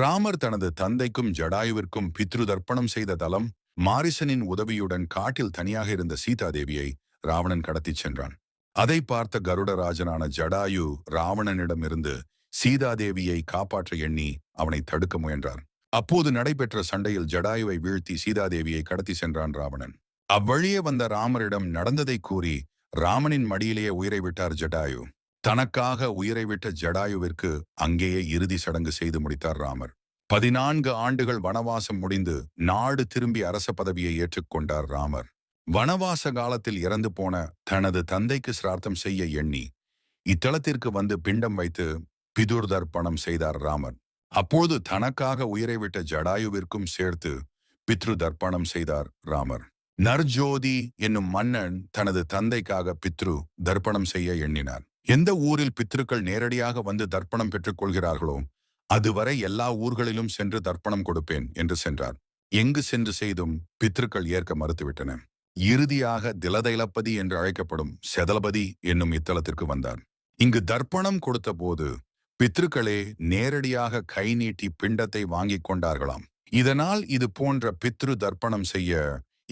ராமர் தனது தந்தைக்கும் ஜடாயுவிற்கும் பித்ரு தர்ப்பணம் செய்த தலம் மாரிசனின் உதவியுடன் காட்டில் தனியாக இருந்த சீதாதேவியை ராவணன் கடத்திச் சென்றான். அதை பார்த்த கருடராஜனான ஜடாயு ராவணனிடமிருந்து சீதாதேவியை காப்பாற்ற எண்ணி அவனை தடுக்க முயன்றார். அப்போது நடைபெற்ற சண்டையில் ஜடாயுவை வீழ்த்தி சீதாதேவியை கடத்தி சென்றான் ராவணன். அவ்வழியே வந்த ராமரிடம் நடந்ததை கூறி ராமனின் மடியிலேயே உயிரை விட்டார் ஜடாயு. தனக்காக உயிரை விட்ட ஜடாயுவிற்கு அங்கேயே இறுதி சடங்கு செய்து முடித்தார் ராமர். பதினான்கு ஆண்டுகள் வனவாசம் முடிந்து நாடு திரும்பி அரச பதவியை ஏற்றுக்கொண்டார் ராமர். வனவாச காலத்தில் இறந்து போன தனது தந்தைக்கு சிரார்த்தம் செய்ய எண்ணி இத்தலத்திற்கு வந்து பிண்டம் வைத்து பிதுர் தர்ப்பணம் செய்தார் ராமர். அப்போது தனக்காக உயிரை விட்ட ஜடாயுவிற்கும் சேர்த்து பித்ரு தர்ப்பணம் செய்தார் ராமர். நர்ஜோதி என்னும் மன்னன் தனது தந்தைக்காக பித்ரு தர்ப்பணம் செய்ய எண்ணினார். எந்த ஊரில் பித்ருக்கள் நேரடியாக வந்து தர்ப்பணம் பெற்றுக் கொள்கிறார்களோ அதுவரை எல்லா ஊர்களிலும் சென்று தர்ப்பணம் கொடுப்பேன் என்று சென்றார். எங்கு சென்று செய்தும் பித்ருக்கள் ஏற்க மறுத்துவிட்டன. இறுதியாக திலதைலப்பதி என்று அழைக்கப்படும் செதலபதி என்னும் இத்தலத்திற்கு வந்தார். இங்கு தர்ப்பணம் கொடுத்த போது பித்ருக்களே நேரடியாக கை நீட்டி பிண்டத்தை வாங்கிக் கொண்டார்களாம். இதனால் இது போன்ற பித்ரு தர்ப்பணம் செய்ய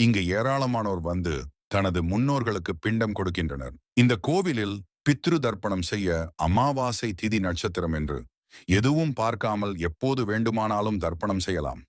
இங்கு ஏராளமானோர் வந்து தனது முன்னோர்களுக்கு பிண்டம் கொடுக்கின்றனர். இந்த கோவிலில் பித்ரு தர்ப்பணம் செய்ய அமாவாசை திதி நட்சத்திரம் என்று. எதுவும் பார்க்காமல் எப்போது வேண்டுமானாலும் தர்ப்பணம் செய்யலாம்.